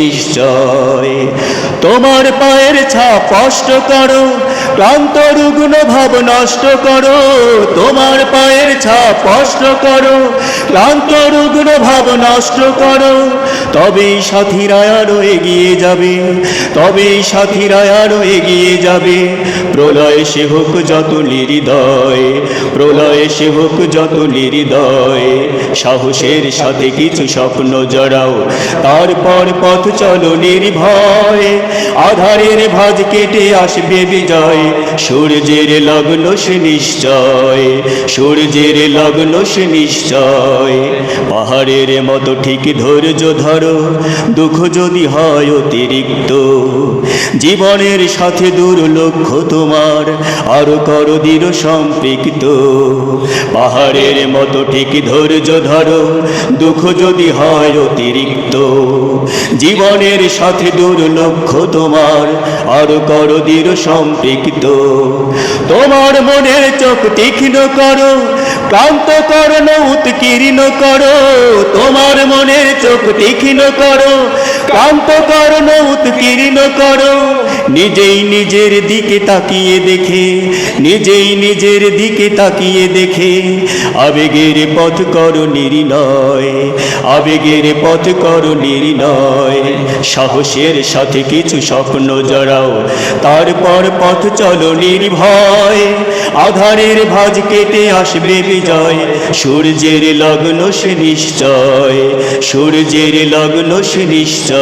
নিশ্চয়। তোমার পায়ের ছাপ কষ্ট করো ক্লান্ত রুগ্ন ভাব নষ্ট করো তোমার ছাপ স্পষ্ট করো, ক্লান্ত রুগ্ন ভাব নষ্ট করো। তবেই সাথীরা আরও এগিয়ে যাবে, তবেই সাথীরা আরও এগিয়ে যাবে। প্রলয় সে হোক যত নির্দয়, প্রলয় সে হোক যত নির্দয়। সাহসের সাথে কিছু স্বপ্ন জড়াও, তারপর পথ চলো নির্ভয়। আধারের ভাজ কেটে আসবে বিজয়, সূর্যের লগ্ন সে নিশ্চয়, সূর্যের লগ্ন সে নিশ্চয়। পাহাড়ের মতো ঠিক ধৈর্য ধরো, দুঃখ যদি হয় অতিরিক্ত। জীবনের সাথে দূর লক্ষ্য তোমার, আরও করো দৃঢ় সম্পৃক্ত। পাহাড়ের মতো ঠিক ধৈর্য ধরো, দুঃখ যদি হয় অতিরিক্ত। জীবনের সাথে দূর লক্ষ্য তোমার, আরও করো দৃঢ় সম্পৃক্ত। তোমার মনের চোখ তীক্ষ্ণ করো, ক্লান্ত করো না কীর্ণ করো তোমার মনের চোখ তীক্ষ্ণ করো। ক্লান্ত করো না উৎকীর্ণ করো। নিজেই নিজের দিকে তাকিয়ে দেখে, নিজেই নিজের দিকে তাকিয়ে দেখে। আবেগের পথ করো নির্ণয়, আবেগের পথ করো নির্ণয়। সাহসের সাথে কিছু স্বপ্ন জড়াও, তারপর পথ চলো নির্ভয়। আধারের ভাজ কেটে আসবে বিজয়, সূর্যের লগ্ন সে নিশ্চয়, সূর্যের লগ্ন সে নিশ্চয়।